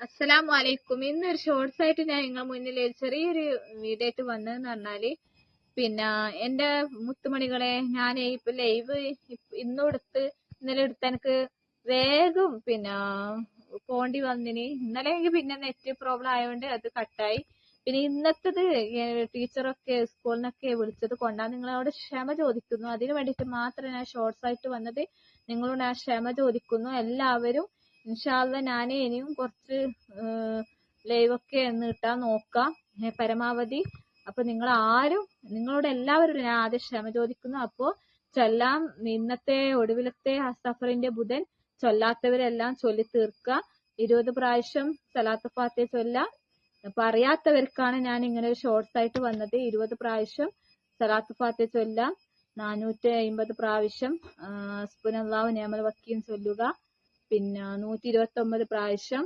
അസ്സലാമു അലൈക്കും ഇന്നൊരു ഷോർട്സ് ആയിട്ട് ഞാൻ നിങ്ങളുടെ മുന്നിൽ ഒരു ചെറിയൊരു വീഡിയോ ആയിട്ട് വന്നതെന്ന് പറഞ്ഞാൽ പിന്നെ എന്റെ മുത്തുമണികളെ ഞാൻ ഇപ്പൊ ലൈവ് ഇന്നും എടുത്ത് ഇന്നലെ എടുത്ത് എനിക്ക് വേഗം പിന്നെ പോണ്ടി വന്നിന്. ഇന്നലെ എനിക്ക് പിന്നെ നെറ്റ് പ്രോബ്ലം ആയതുകൊണ്ട് അത് കട്ടായി പിന്നെ ഇന്നത്തത് ടീച്ചറൊക്കെ സ്കൂളിൽ നിന്നൊക്കെ വിളിച്ചത് കൊണ്ടാണ് നിങ്ങളോട് ക്ഷമ ചോദിക്കുന്നു. അതിന് വേണ്ടിയിട്ട് മാത്രം ഞാൻ ഷോർട്സ് ആയിട്ട് വന്നത്. നിങ്ങളോട് ഞാൻ ക്ഷമ ചോദിക്കുന്നു. എല്ലാവരും ഇൻഷാല്ല ഞാൻ ഇനിയും കുറച്ച് ലൈവ് ഒക്കെ കിട്ടാൻ നോക്കാം. പരമാവധി. അപ്പൊ നിങ്ങൾ ആരും നിങ്ങളോട് എല്ലാവരോടും ഞാൻ ആദ്യം ക്ഷമ ചോദിക്കുന്നു. അപ്പോ ചൊല്ലാം ഇന്നത്തെ ഒടുവിലത്തെ സഫറിന്റെ ബുധൻ ചൊല്ലാത്തവരെല്ലാം ചൊല്ലി തീർക്കുക ഇരുപത് പ്രാവശ്യം സലാത്ത് ഫാത്തിയ ചൊല്ലാം. അപ്പൊ അറിയാത്തവർക്കാണ് ഞാൻ ഇങ്ങനെ ഒരു ഷോർട്സ് ആയിട്ട് വന്നത്. ഇരുപത് പ്രാവശ്യം സലാത്ത് ഫാത്തിയ ചൊല്ലാം. നാനൂറ്റി അയിമ്പത് പ്രാവശ്യം സ്പുനല്ലാവ് നേമൽ വക്കീം ചൊല്ലുക. പിന്നെ നൂറ്റി ഇരുപത്തി ഒമ്പത് പ്രാവശ്യം